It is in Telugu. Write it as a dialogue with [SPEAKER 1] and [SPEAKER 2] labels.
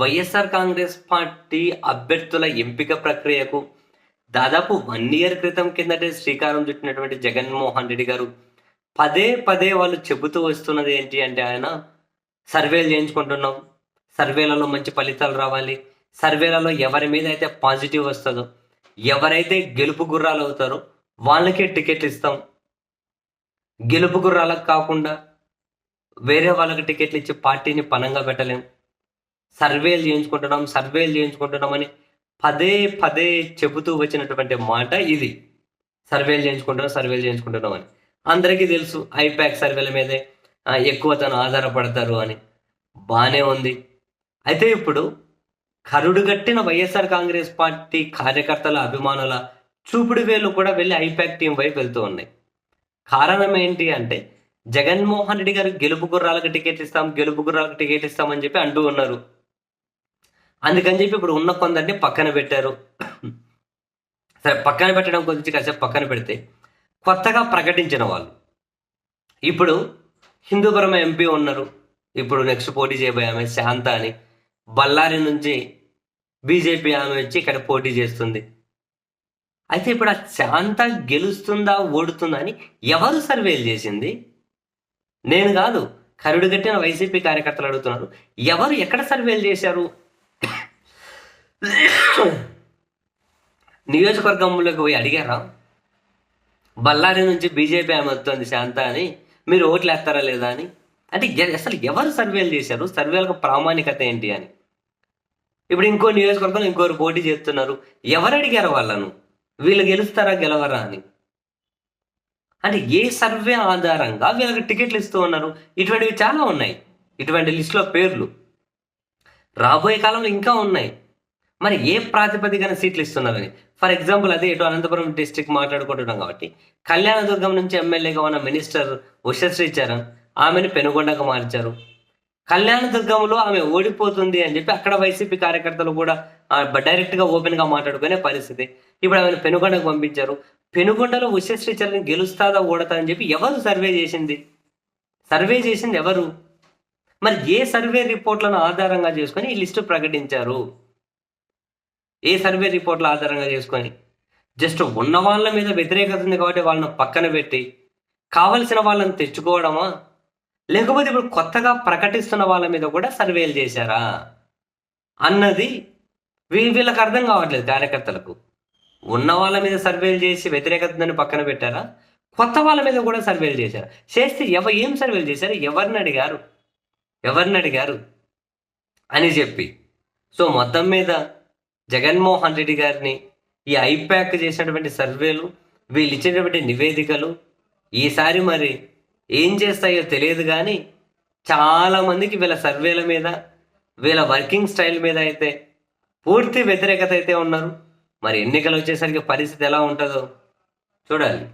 [SPEAKER 1] వైఎస్ఆర్ కాంగ్రెస్ పార్టీ అభ్యర్థుల ఎంపిక ప్రక్రియకు దాదాపు వన్ ఇయర్ క్రితం కిందటే శ్రీకారం చుట్టినటువంటి జగన్మోహన్ రెడ్డి గారు పదే పదే వాళ్ళు చెబుతూ వస్తున్నది ఏంటి అంటే ఆయన సర్వేలు చేయించుకుంటున్నాం. సర్వేలలో మంచి ఫలితాలు రావాలి. సర్వేలలో ఎవరి మీద అయితే పాజిటివ్ వస్తుందో ఎవరైతే గెలుపు గుర్రాలు అవుతారో వాళ్ళకే టికెట్లు ఇస్తాం. గెలుపు గుర్రాలకు కాకుండా వేరే వాళ్ళకి టికెట్లు ఇచ్చి పార్టీని పనంగా పెట్టలేము సర్వేలు చేయించుకుంటున్నాం సర్వేలు చేయించుకుంటున్నాం అని పదే పదే చెబుతూ వచ్చినటువంటి మాట ఇది. సర్వేలు చేయించుకుంటున్నాం సర్వేలు చేయించుకుంటున్నాం అని అందరికీ తెలుసు ఐప్యాక్ సర్వేల మీదే ఎక్కువ తను ఆధారపడతారు అని. బాగానే ఉంది. అయితే ఇప్పుడు కరుడుగట్టిన వైఎస్ఆర్ కాంగ్రెస్ పార్టీ కార్యకర్తల అభిమానుల చూపుడు వేలు కూడా వెళ్ళి ఐప్యాక్ టీం వైపు వెళ్తూ ఉన్నాయి. కారణం ఏంటి అంటే జగన్మోహన్ రెడ్డి గారు గెలుపు గుర్రాలకు టికెట్ ఇస్తాం గెలుపు గుర్రాలకు టికెట్ ఇస్తామని చెప్పి అంటూ ఉన్నారు. అందుకని చెప్పి ఇప్పుడు ఉన్న కొందరిని పక్కన పెట్టారు. సరే పక్కన పెట్టడం గురించి కాసేపు పక్కన పెడితే కొత్తగా ప్రకటించిన వాళ్ళు. ఇప్పుడు హిందూపురం ఎంపీ ఉన్నారు. ఇప్పుడు నెక్స్ట్ పోటీ చేయబోయే ఆమె శాంత అని. బళ్ళారి నుంచి బీజేపీ ఆమె వచ్చి ఇక్కడ పోటీ చేస్తుంది. అయితే ఇప్పుడు ఆ శాంత గెలుస్తుందా ఓడుతుందా అని ఎవరు సర్వేలు చేసింది? నేను కాదు కరుడు కట్టిన వైసీపీ కార్యకర్తలు అడుగుతున్నారు. ఎవరు ఎక్కడ సర్వేలు చేశారు? నియోజకవర్గంలోకి పోయి అడిగారా? బళ్ళారి నుంచి బీజేపీ ఆమె వస్తుంది శాంత అని మీరు ఓట్లు వేస్తారా లేదా అని? అంటే ఎ- అసలు ఎవరు సర్వేలు చేశారు? సర్వేలకు ప్రామాణికత ఏంటి అని. ఇప్పుడు ఇంకో నియోజకవర్గంలో ఇంకోరు పోటీ చేస్తున్నారు. ఎవరు అడిగారు వాళ్ళను? వీళ్ళు గెలుస్తారా గెలవరా అని. అంటే ఏ సర్వే ఆధారంగా వీళ్ళకి టికెట్లు ఇస్తూ ఉన్నారు? ఇటువంటివి చాలా ఉన్నాయి. ఇటువంటి లిస్టులో పేర్లు. రాబోయే కాలంలో ఇంకా ఉన్నాయి. మరి ఏ ప్రాతిపదికన సీట్లు ఇస్తున్నారని? ఫర్ ఎగ్జాంపుల్ అదే ఇటు అనంతపురం డిస్టిక్ మాట్లాడుకుంటున్నాం కాబట్టి కళ్యాణదుర్గం నుంచి ఎమ్మెల్యేగా ఉన్న మినిస్టర్ ఉషశ్రీ చరణ్ ఆమెను పెనుగొండకు మార్చారు. కళ్యాణదుర్గంలో ఆమె ఓడిపోతుంది అని చెప్పి అక్కడ వైసీపీ కార్యకర్తలు కూడా డైరెక్ట్గా ఓపెన్గా మాట్లాడుకునే పరిస్థితి. ఇప్పుడు ఆమెను పెనుగొండకు పంపించారు. పెనుగొండలో ఉషశ్రీ చరణ్ గెలుస్తాదా ఓడతా అని చెప్పి ఎవరు సర్వే చేసింది? సర్వే చేసింది ఎవరు? మరి ఏ సర్వే రిపోర్ట్లను ఆధారంగా చేసుకొని ఈ లిస్టు ప్రకటించారు? ఏ సర్వే రిపోర్ట్ల ఆధారంగా చేసుకొని? జస్ట్ ఉన్న వాళ్ళ మీద వ్యతిరేకత ఉంది కాబట్టి వాళ్ళని పక్కన పెట్టి కావలసిన వాళ్ళని తెచ్చుకోవడమా? లేకపోతే ఇప్పుడు కొత్తగా ప్రకటిస్తున్న వాళ్ళ మీద కూడా సర్వేలు చేశారా? అన్నది వీళ్ళకి అర్థం కావట్లేదు కార్యకర్తలకు. ఉన్న వాళ్ళ మీద సర్వేలు చేసి వ్యతిరేకత పక్కన పెట్టారా? కొత్త వాళ్ళ మీద కూడా సర్వేలు చేశారా? చేస్తే ఎవ ఏం సర్వేలు చేశారు? ఎవరిని అడిగారు? ఎవరిని అడిగారు? అని చెప్పి. సో మొత్తం మీద జగన్మోహన్ రెడ్డి గారిని ఈ ఐప్యాక్ చేసినటువంటి సర్వేలు వీళ్ళు ఇచ్చినటువంటి నివేదికలు ఈసారి మరి ఏం చేస్తాయో తెలియదు కానీ చాలా మందికి వీళ్ళ సర్వేల మీద వీళ్ళ వర్కింగ్ స్టైల్ మీద అయితే పూర్తి వ్యతిరేకత అయితే ఉన్నారు. మరి ఎన్నికలు వచ్చేసరికి పరిస్థితి ఎలా ఉంటుందో చూడాలి.